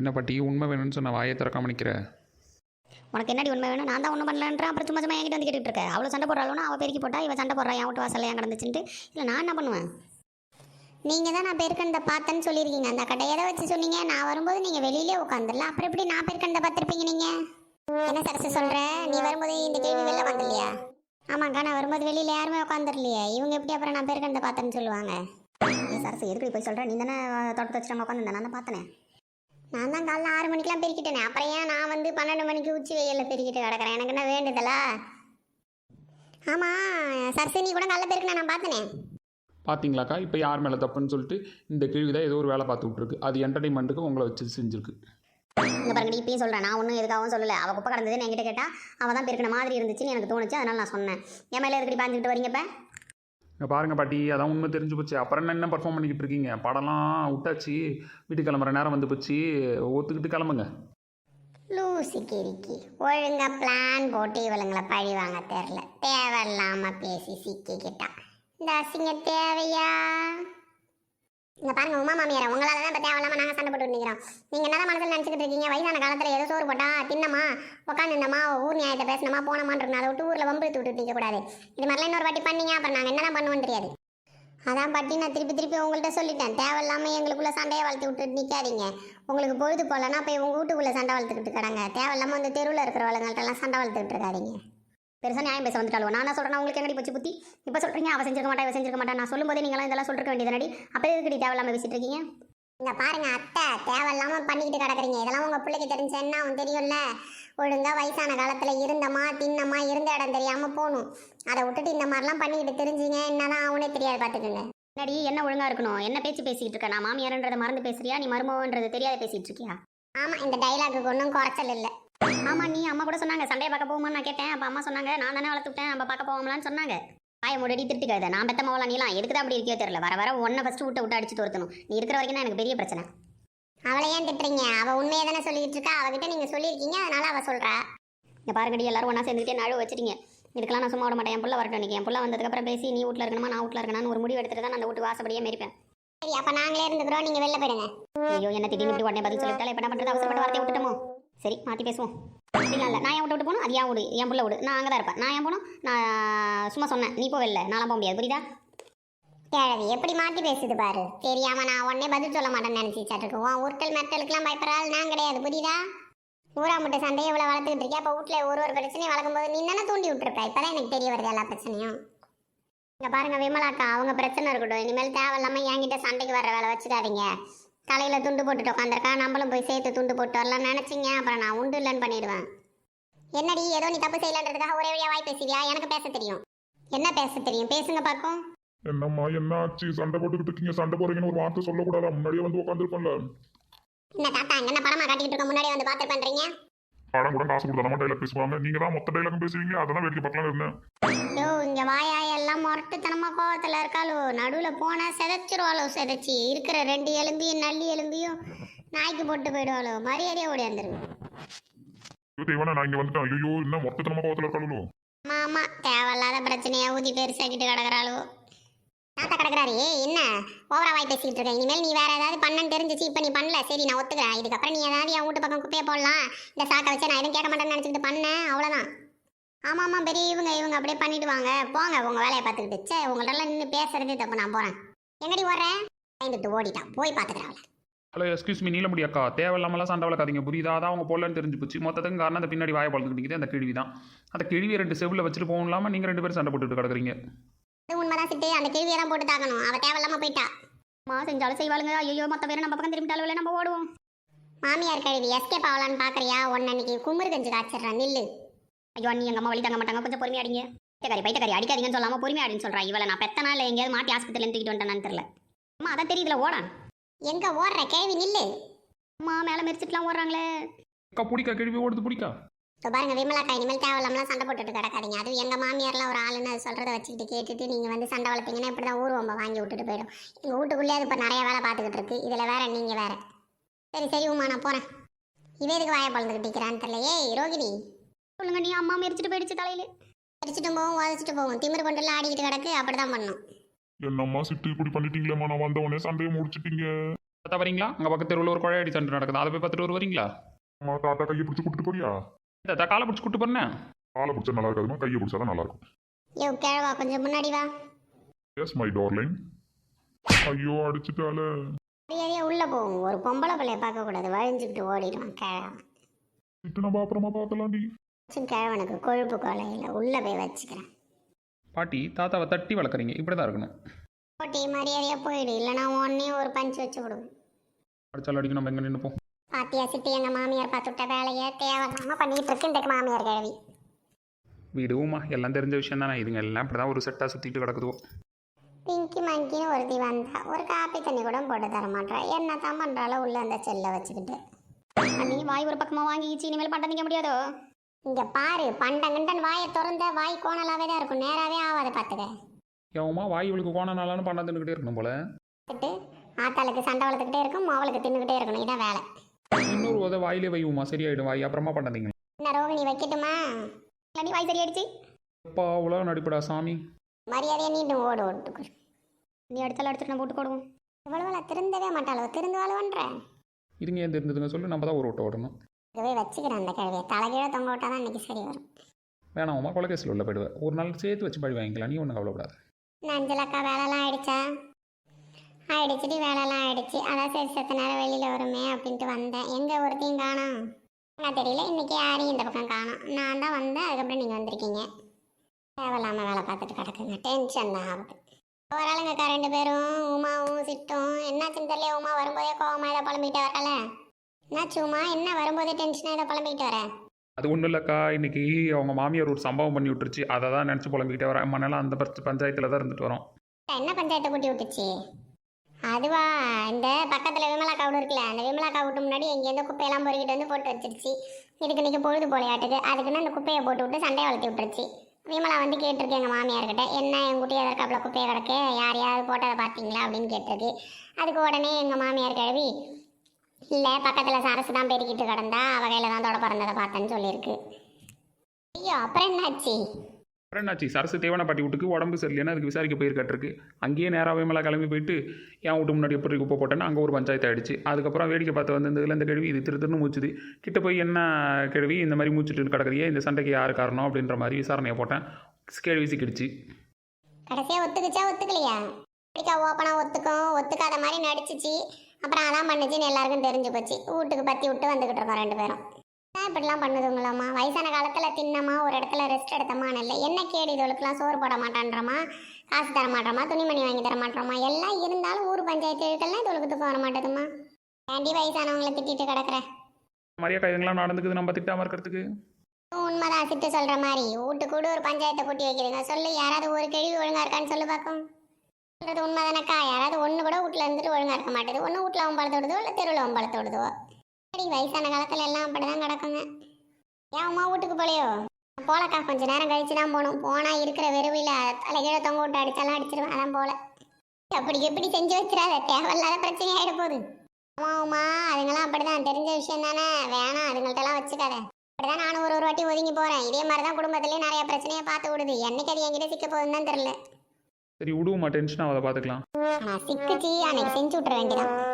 என்ன பாட்டி உண்மை வேணும்னு சொன்ன வாயை திறக்காம நிற்கிற உனக்கு என்னடி உண்மை வேணும்? நான் தான் ஒன்றும் பண்ணலன்றேன் அப்புறம் சும்மா சும்மா என்கிட்ட வந்து கேட்டுட்டு இருக்க. அவ்வளோ சண்டை போடுறாளுன்னா அவள் பெருக்கி போட்டா இவன் சண்டை போடுறா என் வீட்டு வாசல்ல ஏன் கிடந்துச்சுன்ட்டு. இல்லை நான் என்ன பண்ணுவேன்? நீங்கள் தான் நான் பெருக்கண்டை பார்த்தேன்னு சொல்லியிருக்கீங்க. அந்த கடை எதை வச்சு சொன்னீங்க? நான் வரும்போது நீங்கள் வெளியிலே உட்காந்துடல அப்புறம் எப்படி நான் பெருக்கண்டை பார்த்துருப்பீங்க நீங்கள் என்ன சரசு சொல்கிற நீ வரும்போது இந்த கேள்வி வெளில வந்துடலையா ஆமாக்கா நான் வரும்போது வெளியில் யாருமே உட்காந்துடலையே இவங்க எப்படி அப்புறம் நான் பெருக்கண்டை பார்த்தேன்னு சொல்லுவாங்க? நீ சரசு எதுக்கு போய் சொல்கிறேன் நீ தானே தோட்டத்தை வச்சுட்டு உட்காந்துருந்தேன் நான் தான் பார்த்தேனே. நான் தான் காலைல ஆறு மணிக்கெலாம் பெருக்கிட்டேனே. அப்புறம் ஏன் நான் வந்து பன்னெண்டு மணிக்கு உச்சி வெயிலில் பெருக்கிட்டு கிடக்குறேன்? எனக்கு என்ன வேண்டுதலா? ஆமாம் சரசு நீ கூட காலைல பெருக்கின நான் பார்த்தனே. பார்த்தீங்களாக்கா இப்போ யார் மேலே தப்புன்னு சொல்லிட்டு இந்த கேள்வி தான் ஏதோ ஒரு வேலை பார்த்து விட்ருக்கு அது என்டர்டைன்மெண்ட்டுக்கு உங்களை வச்சு செஞ்சுருக்கு. இங்கே பாருங்க இப்பயும் சொல்கிறேன் நான் ஒன்றும் எதுக்காகவும் சொல்லலை. அவள் குப்பை கடந்ததுன்னு என்கிட்ட கேட்டா அவள் தான் பெருக்கின மாதிரி இருந்துச்சுன்னு எனக்கு தோணுச்சு. அதனால நான் சொன்னேன். என் மேலே எதுக்கடி பாஞ்சுக்கிட்டு வரீங்க இப்போ? இங்கே பாருங்கள் பாட்டி அதான் உண்மை தெரிஞ்சு போச்சு. அப்புறம் என்ன என்ன பர்ஃபார்ம் பண்ணிக்கிட்டு இருக்கீங்க? படம்லாம் விட்டாச்சு. வீட்டுக்கு கிளம்புற நேரம் வந்து போச்சு. ஒத்துக்கிட்டு கிளம்புங்க. லூசி கிரிக்கி ஒழுங்காக பிளான் போட்டு இவளுங்களை பழி வாங்க தெரில தேவையில்லாமல் பேசி சிக்கிக்கிட்டான் இந்த அசிங்க தேவையா? இங்க பாருங்க உமா மாமியார் உங்களால தான் இப்போ தேவையில்லாம நாங்கள் சண்டை போட்டு நிற்கிறோம் நீங்கள் என்ன மனசில் நினச்சிக்கிட்டு இருக்கீங்க? வயசான காலத்தில் ஏதோ சோறு போட்டா தின்னமா உட்காந்துருந்தமா ஊர் நியாயத்தை பேசணுமா போனமான்னு அதை விட்டு ஊரில் வம்பு விட்டு நிற்க கூடாது இது மாதிரிலாம் இன்னொரு வாட்டி பண்ணீங்க அப்புறம் நாங்கள் என்னதான் பண்ணுவோம் தெரியாது. அதான் பாட்டி நான் திருப்பி திருப்பி உங்கள்கிட்ட சொல்லிட்டேன். தேவையில்லாம எங்களுக்குள்ள சண்டையை வளர்த்து விட்டு நிற்காதீங்க உங்களுக்கு பொழுது போகலன்னா போய் உங்கள் வீட்டுக்குள்ளே சண்டை வளர்த்துக்கிட்டு கிடங்க. தேவையில்லாம வந்து தெருவில் இருக்கிறவங்கள்ட்டெல்லாம் சண்டை வளர்த்துக்கிட்டு இருக்காதீங்க. பெருசாக நியாயம் பேச வந்துட்டாலும் நான் என்ன சொல்கிறேன் உங்களுக்கு என்னடி போச்சு புத்தி? இப்போ சொல்கிறீங்க அவ செஞ்சிருக்க மாட்டா இவ செஞ்சிருக்க மாட்டா. நான் சொல்லும்போதே நீங்களாம் இதெல்லாம் சொல்லிருக்க வேண்டியதுனடி அப்போ எதுக்கடி தேவையில்லாம பேசிட்டு இருக்கீங்க? இங்க பாருங்க அத்தை தேவையில்லாம பண்ணிக்கிட்டு கிடக்குறீங்க. இதெல்லாம் உங்க பிள்ளைக்கு தெரிஞ்ச என்ன அவன் தெரியும்ல? ஒழுங்கா வயசான காலத்துல இருந்தமா தின்னமா இருந்த இடம் தெரியாம போகணும். அதை விட்டுட்டு இந்த மாதிரிலாம் பண்ணிக்கிட்டு தெரிஞ்சீங்க என்னதான் அவனே தெரியாது பாத்துக்கோங்க என்னடி என்ன ஒழுங்கா இருக்கணும்? என்ன பேச்சு பேசிட்டு இருக்க? நான் மாமியார்ன்றதை மறந்து பேசுறியா? நீ மருமகன்றது தெரியாத பேசிட்டு இருக்கியா? ஆமா இந்த டைலாக்கு ஒன்றும் குறைச்சல் இல்லை. ஆமா நீ அம்மா கூட சொன்னாங்க சண்டையை பார்க்க போகுமான்னு நான் கேட்டேன். அப்ப அம்மா சொன்னாங்க நான் தானே வளர்த்து விட்டேன் நம்ம பார்க்க போவோம்லான்னு சொன்னாங்க. பாய முடி திருட்டுக்காத நான் பெத்த மாவளா நீலாம் எதுக்கு தான் அப்படி இருக்கியோ தெரியல. வர வர ஒன்றை ஃபஸ்ட்டு விட்டு விட்டு அடிச்சு துரத்தணும். நீ இருக்கிற வரைக்கும் தான் எனக்கு பெரிய பிரச்சனை. அவளை ஏன் திட்டுறீங்க? அவ உண்மையை தானே சொல்லிட்டு இருக்கா? அவகிட்ட நீங்க சொல்லியிருக்கீங்க அதனால அவ சொல்றா. இங்க பாருங்கடி எல்லாரும் ஒன்றா சேர்ந்துட்டே நழுவ வச்சிட்டீங்க. இதுக்கெல்லாம் நான் சும்மா விட மாட்டேன். என் புள்ள வரட்டும் இன்னைக்கு. என் புள்ள வந்ததுக்கப்புறம் பேசி நீ வீட்டில் இருக்கணுமா? நான் வீட்டில் இருக்கணும்னு ஒரு முடிவு எடுத்துட்டு தான் அந்த வீட்டு வாசப்படியே மேரிப்பேன் சரி அப்ப நாங்களே இருந்துக்கிறோம். நீங்க வெளில போயிடுங்க. ஐயோ என்ன திடீர்னு இப்படி உடனே பதில் சொல்லிட்டாலே இப்போ என்ன பண்றது? அவசரப்பட்ட வார்த்தையை விட்டுட்டோமோ? சரி மாற்றி பேசுவோம். இல்லை இல்லை. நான் என் விட்டு விட்டு போகணும் அது ஏன் விடு. என் பிள்ளை விடு. நான் அங்கே தான் இருப்பேன். நான் ஏன் போகணும் நான் சும்மா சொன்னேன். நீ இல்லை நான்லாம் போக முடியாது. புரியுதா? கேழவி எப்படி மாற்றி பேசுது பாரு? தெரியாம நான் உடனே பதில் சொல்ல மாட்டேன்னு நினச்சிச்சாட்டு இருக்கு உன் உருட்டல் மெத்தலுக்குலாம் பயப்படுறாள் நான் கிடையாது. புரியுதா? ஊரா முட்டை சண்டையை இவ்வளோ வளர்த்துக்கிட்டு இருக்கேன் அப்போ வீட்டில் ஒரு ஒரு பிரச்சனையும் வளர்க்கும் போது நீ தானே தூண்டி விட்டுருப்ப? இப்போதான் எனக்கு தெரிய வருது எல்லா பிரச்சனையும். இங்கே பாருங்க விமலாக்கா அவங்க பிரச்சனை இருக்கட்டும். இனிமேல் தேவையில்லாமல் என்கிட்ட சண்டைக்கு வர வேலை வச்சுக்காதீங்க. தலையில துண்டு போட்டுட்டு உட்காந்துருக்கா நம்மளும் போய் சேர்த்து துண்டு போட்டு வரலாம் நினைச்சீங்க. அப்புறம் நான் உண்டு இல்லைன்னு பண்ணிடுவேன். என்னடி ஏதோ நீ தப்பு செய்யலன்றதுக்காக ஒரே வழியா வாய் பேசுவியா எனக்கு பேச தெரியும். என்ன பேச தெரியும்? பேசுங்க பார்க்கும் என்னம்மா என்ன ஆச்சு? சண்டை போட்டுக்கிட்டு இருக்கீங்க. சண்டை போறீங்கன்னு ஒரு வார்த்தை சொல்லக்கூடாதா? முன்னாடியே வந்து உட்காந்துருப்பேன்ல என்ன தாத்தா என்ன படமா காட்டிக்கிட்டு இருக்க? முன்னாடி வந்து பார்த்து பண்றீங்க படம் கூட காசு கொடுத்தா டைலாக் பேசுவாங்க. நீங்க தான் மொத்த டைலாக்கும் பேசுவீங்க. அதெல்லாம் வேடிக்கை பார்க்கலாம் இருந்தேன். இங்க வாயா எல்லாம் முரட்டுத்தனமா கோவத்துல இருக்காளோ? நடுவுல போனா செதைச்சிருவாளோ? செதைச்சி இருக்கிற ரெண்டு எலும்பியும் நல்லி எலும்பியும் நாய்க்கு போட்டு போயிடுவாளோ? மரியாதையா ஓடியாந்துருங்க தேவனா நான் இங்க வந்துட்டேன். ஐயோ என்ன மொத்தத்தனமா கோவத்துல இருக்காளோ? ஆமா ஆமா. தேவையில்லாத பிரச்சனையா ஊதி பெருசாக்கிட்டு கிடக்குறாளோ? தாத்தா கிடக்குறாரு. என்ன? ஓவரா வாய் பேசிக்கிட்டு இருக்க. இனிமேல் நீ வேற ஏதாவது பண்ணன்னு தெரிஞ்சிச்சு இப்போ நீ பண்ணல. சரி நான் ஒத்துக்கிறேன். இதுக்கப்புறம் நீ ஏதாவது என் வீட்டு பக்கம் குப்பையை போடலாம். இந்த சாக்கை வச்சு நான் எதுவும் கேட்க மாட்டேன்னு நினச்சிக்கிட்டு பண்ணேன் அவ்வளோதான் ஆமா ஆமா பெரிய இவங்க இவங்க அப்படியே பண்ணிடுவாங்க போங்க உங்க வேலையை பார்த்துக்கிட்டு. சே உங்கள்ட்ட நின்று பேசுறதே தப்பு. நான் போறேன். எங்கடி ஓடுறேன் பயந்துட்டு ஓடிட்டான். போய் பார்த்துக்கிறேன் ஹலோ எஸ்கியூஸ் மீ நீலமுடி முடியாக்கா தேவையில்லாமலாம் சண்டை வளர்க்காதீங்க. புரியுதா? அதான் அவங்க போடலன்னு தெரிஞ்சு போச்சு. மொத்தத்துக்கு காரணம் அந்த பின்னாடி வாயை பழந்துக்கிட்டே அந்த கிழவி தான் அந்த கிழவியை ரெண்டு செவில் வச்சுட்டு போகும் நீங்கள் ரெண்டு பேரும் சண்டை போட்டுட்டு கிடக்குறீங்க. அது உண்மைதான் சிட்டு அந்த கேள்வியை தான் போட்டு தாக்கணும். அவ தேவையில்லாம போயிட்டா. மா செஞ்சாலும் செய்வாளுங்க. ஐயோ மற்ற பேரும் நம்ம பக்கம் திரும்பிட்டாலும் நம்ம ஓடுவோம். மாமியார் கழுவி எஸ்கேப் ஆகலான்னு பாக்குறியா? ஒன்னு அன்னைக்கு குமுறு கஞ்சி காய்ச்சிடுறேன் நில்லு. ஐயோ நீ எங்க அம்மா வழி தாங்க மாட்டாங்க. கொஞ்சம் பொறுமையா அடிங்க. பைத்தக்காரி பைத்தக்காரி அடிக்காதீங்கன்னு சொல்லாம பொறுமையா அடின்னு சொல்றா. இவளை நான் பெத்தனா இல்லை எங்கேயாவது மாட்டி ஆஸ்பத்திரியில தூக்கிட்டு வந்துட்டேன்னு தெரியல. அம்மா அதான் தெரியுதுல ஓடான் எங்க ஓடுற? கேள்வி நில்லு. அம்மா மேல மெரிச்சிட்டுலாம் ஓடுறாங்களே. அக்கா பிடிக்கா? கிழவி ஓடுது பிடிக்கா? இப்போ பாருங்க விமலாக்கா இனிமேல் தேவையில்லாமலாம் சண்டை போட்டுட்டு கிடக்காதீங்க. அதுவும் எங்கள் மாமியார்லாம் ஒரு ஆளுன்னு அது சொல்கிறத வச்சுக்கிட்டு கேட்டுட்டு நீங்கள் வந்து சண்டை வளர்ப்பீங்கன்னா இப்படி தான் ஊர்வம்ப வாங்கி விட்டுட்டு போயிடும். எங்கள் வீட்டுக்குள்ளே அது இப்போ நிறைய வேலை பார்த்துக்கிட்டு இருக்கு. இதில் வேற நீங்கள் வேற. சரி சரி உமா நான் போகிறேன் இவ எதுக்கு வாயை பழந்துக்கிட்டு இருக்கிறான்னு தெரியல. ஏய் ரோகிணி. சொல்லுங்க நீ அம்மா மெரிச்சிட்டு போயிடுச்சு தலையில். மெரிச்சிட்டு போகும் உதச்சிட்டு போகும் திமிரு கொண்டுலாம் ஆடிக்கிட்டு கிடக்கு அப்படி தான் பண்ணும். என்னம்மா சிட்டு இப்படி பண்ணிட்டீங்களேம்மா? நான் வந்த உடனே சண்டையை முடிச்சிட்டீங்க. தாத்தா வரீங்களா? அங்கே பக்கத்து தெருவில் ஒரு குழையடி சண்டை நடக்குது. அதை போய் பார்த்துட்டு ஒரு வரீங்களா அம்மா தாத்தா கையை பிடிச்சி கூட்டிட்டு போறியா? தாத்தா காலை பிடிச்சி கூட்டு போறேன். காலை பிடிச்சா நல்லா இருக்காதுமா? கையை பிடிச்சாதான் நல்லா இருக்கும். யோ கிழவா கொஞ்சம் முன்னாடி வா. எஸ் மை டார்லிங் ஐயோ அடிச்சுட்டால மரியாதையா உள்ள போகும் ஒரு பொம்பளை பிள்ளைய பார்க்க கூடாது. வழிஞ்சுக்கிட்டு ஓடிடுவான் கிழவன் திட்டு நம்ம அப்புறமா பார்க்கலாம்டி. கிழவனுக்கு கொழுப்பு கொலையில. உள்ள போய் வச்சுக்கிறேன். பாட்டி தாத்தாவை தட்டி வளர்க்குறீங்க. இப்படி தான் இருக்கணும். போட்டி மரியாதையா போயிடு. இல்லைன்னா உடனே ஒரு பஞ்ச் வச்சு விடுவேன். அடிச்சாலும் அடிக்கணும். நம்ம எங்கே நின்றுப்போம் பாத்தியா சிட்டி எங்க மாமியார் பார்த்துட்ட வேலையை தேவையில்லாம பண்ணிட்டு இருக்கு இந்த மாமியார் கிழவி. விடுவோமா எல்லாம் தெரிஞ்ச விஷயம் தானே. இதுங்க எல்லாம் இப்படி தான் ஒரு செட்டாக சுற்றிட்டு கிடக்குதோ பிங்கி மங்கின்னு ஒருத்தி வந்தா ஒரு காப்பி தண்ணி கூட போட்டு தர மாட்டா. என்ன தான் பண்றாளோ உள்ள அந்த செல்லை வச்சுக்கிட்டு. அண்ணி வாய் ஒரு பக்கமா வாங்கிச்சு இனிமேல் பண்ட திங்க முடியாதோ? இங்க பாரு பண்டங்கண்டன் வாயை திறந்த வாய் கோணலாவே தான் இருக்கும். நேராவே ஆகாது பார்த்துக்க ஏமா வாய் இவளுக்கு கோண நாளான்னு பண்ண தின்னுக்கிட்டே இருக்கணும் போல. ஆத்தாளுக்கு சண்டை வளர்த்துக்கிட்டே இருக்கும் அவளுக்கு தின்னுக்கிட்டே இருக்கணும். இதான் வேலை. இன்னொரு உத வாயிலே வைவுமா சரியாயிடும் வாய். அப்புறமா பண்ணாதீங்க. என்ன ரோகிணி வைக்கட்டுமா? அண்ணி வாய் சரியாயிடுச்சு? அப்பா உலக நடிப்படா சாமி. மரியாதையை நீண்டும் ஓடு ஓட்டு நீ அடுத்தால அடுத்து நான் போட்டு போடுவோம் இவ்வளவு திருந்தவே மாட்டாளோ? திருந்துவாளுவன்ற இதுங்க ஏன் தெரிஞ்சதுங்க சொல்லி. நம்ம தான் ஒரு ஓட்ட ஓடணும். இதுவே வச்சுக்கிறேன் அந்த கழுவியை தலைகீழ தொங்க விட்டாதான் இன்னைக்கு சரி வரும். வேணாமா கொலகேசில் உள்ள போயிடுவேன். ஒரு நாள் சேர்த்து வச்சு பழி வாங்கிக்கலாம். நீ ஒன்றும் கவலைப்படாது. நஞ்சலக்கா வேலைலாம் ஆயிடுச்சா? ஆயிடுச்சுடி வேலைலாம் ஆயிடுச்சு. அதான் சரி செத்த நேரம் வெளியில் வருமே அப்படின்ட்டு வந்தேன். எங்கே ஒருத்தையும் காணோம். நான் தெரியல இன்னைக்கு யாரையும் இந்த பக்கம் காணோம். நான் தான் வந்தேன் அதுக்கப்புறம் நீங்கள் வந்திருக்கீங்க. தேவையில்லாமல் வேலை பார்த்துட்டு கிடக்குங்க. டென்ஷன் தான் ஆகுது. வராளுங்கக்கா ரெண்டு பேரும் உமாவும் சிட்டும் என்னாச்சுன்னு தெரியல. உமா வரும்போதே கோவமா இதை புலம்பிக்கிட்டு வரல என்னாச்சு உமா என்ன வரும்போதே டென்ஷனாக இதை புலம்பிக்கிட்டு வர? அது ஒன்றும் இல்லைக்கா இன்னைக்கு அவங்க மாமியார் ஒரு சம்பவம் பண்ணி விட்டுருச்சு. அதை தான் நினச்சி புலம்பிக்கிட்டே வரேன் மண்ணெல்லாம் அந்த பஞ்ச- பஞ்சாயத்தில் தான் இருந்துட்டு வரோம். என்ன பஞ்சாயத்தை கூட்டி விட்டுச்சு? அதுவா இந்த பக்கத்தில் விமலா கவுடு இருக்குல்ல அந்த விமலா கவுட்டு முன்னாடி எங்கேருந்து குப்பையெல்லாம் பொறுக்கிட்டு வந்து போட்டு வச்சிருச்சு. இதுக்கு இன்னைக்கு பொழுது போலையாட்டுக்கு. அதுக்குன்னு அந்த குப்பையை போட்டு விட்டு சண்டையை வளர்த்தி விட்டுருச்சு. விமலா வந்து கேட்டிருக்கு எங்கள் மாமியார்கிட்ட என்ன என் குட்டி எதற்காப்புல குப்பையை கிடக்கு? யார் யார் போட்டதை பார்த்தீங்களா? அப்படின்னு கேட்டிருக்கு. அதுக்கு உடனே எங்கள் மாமியார் கழுவி இல்லை பக்கத்தில் சரசு தான் பெருக்கிட்டு கிடந்தா அவகையில் தான் தொட பிறந்ததை பார்த்தேன்னு சொல்லியிருக்கு. ஐயோ அப்புறம் என்னாச்சு? அப்புறம் என்னாச்சு? சரசு தேவன பாட்டி வீட்டுக்கு உடம்பு சரியில்லைன்னு அதுக்கு விசாரிக்க போயிருக்காட்டிருக்கு. அங்கேயே நேராக விமலா கிளம்பி போயிட்டு என் வீட்டு முன்னாடி எப்படி குப்பை போட்டேன்னு அங்கே ஒரு பஞ்சாயத்து ஆயிடுச்சு. அதுக்கப்புறம் வேடிக்கை பார்த்து வந்ததுல இந்த கேள்வி இது திரு திருன்னு மூச்சுது. கிட்ட போய் என்ன கேள்வி இந்த மாதிரி மூச்சுட்டு கிடக்குறியே இந்த சண்டைக்கு யார் காரணம் அப்படின்ற மாதிரி விசாரணையை போட்டேன். கேள்வி சிக்கிடுச்சு. கடைசியா ஒத்துக்குச்சா ஒத்துக்கலையா? அடிக்கா ஓப்பனாக ஒத்துக்கும் ஒத்துக்காத மாதிரி நடிச்சிச்சு. அப்புறம் அதான் பண்ணுச்சுன்னு எல்லாருக்கும் தெரிஞ்சு போச்சு. வீட்டுக்கு பற்றி விட்டு வந்துக்கிட்டு இருக்கோம் ரெண்டு பேரும். இப்படிலாம் பண்ணுதுங்களாம்மா வயசான காலத்துல தின்னமா ஒரு இடத்துல ரெஸ்ட் எடுத்தமா இல்லை என்ன கேடு இதுகளுக்கெல்லாம் சோறு போட மாட்டான்றமா காசு தர மாட்டோமா? துணிமணி வாங்கி தர மாட்டோமா? எல்லாம் இருந்தாலும் ஊர் பஞ்சாயத்து இதுக்கெல்லாம் இதுகளுக்கு தூக்கம் வர மாட்டேதுமா ஏண்டி வயசானவங்களை திட்டிட்டு கிடக்குற? மாதிரியா இதெல்லாம் நடந்துக்குது. நம்ம திட்டாமல் இருக்கிறதுக்கு. உண்மைதான் சிட்டு சொல்ற மாதிரி. வீட்டு கூட ஒரு பஞ்சாயத்தை கூட்டி வைக்கிறீங்க. சொல்லு யாராவது ஒரு கேள்வி ஒழுங்கா இருக்கான்னு சொல்லு பார்க்கும் சொல்றது உண்மைதானக்கா? யாராவது ஒன்று கூட வீட்டில் இருந்துட்டு ஒழுங்கா இருக்க மாட்டேது. ஒன்று வீட்டில் ஒம்பளத்தை விடுதோ இல்லை தெருவில் ஒம்பளத்தை விடுதோ? சரி வயசான காலத்தில் எல்லாம் அப்படிதான் கிடக்குங்க? ஏன் உமா வீட்டுக்கு போலையோ? போலக்கா கொஞ்ச நேரம் கழிச்சு தான் போகணும். போனால் இருக்கிற வெறுவில தலைகீழ தொங்க விட்டு அடிச்சாலும் அடிச்சிருவேன். அதான் போல. அப்படி எப்படி செஞ்சு வச்சிடாத. தேவையில்லாத பிரச்சனை ஆகிட போகுது. ஆமா உமா அதுங்கெல்லாம் அப்படிதான். தெரிஞ்ச விஷயம் தானே. வேணாம் அதுங்கள்ட்டெல்லாம் வச்சுக்காத. அப்படிதான் நானும் ஒரு ஒரு வாட்டி ஒதுங்கி போறேன். இதே மாதிரி தான் குடும்பத்திலேயே நிறைய பிரச்சனையை பார்த்து விடுது. என்னைக்கு அது என்கிட்ட சிக்க போகுதுன்னு தான் தெரியல. சரி விடுவோமா டென்ஷன் ஆகாத பார்த்துக்கலாம் சிக்குச்சு. அன்னைக்கு செஞ்சு விட்டுற வேண்டியதான்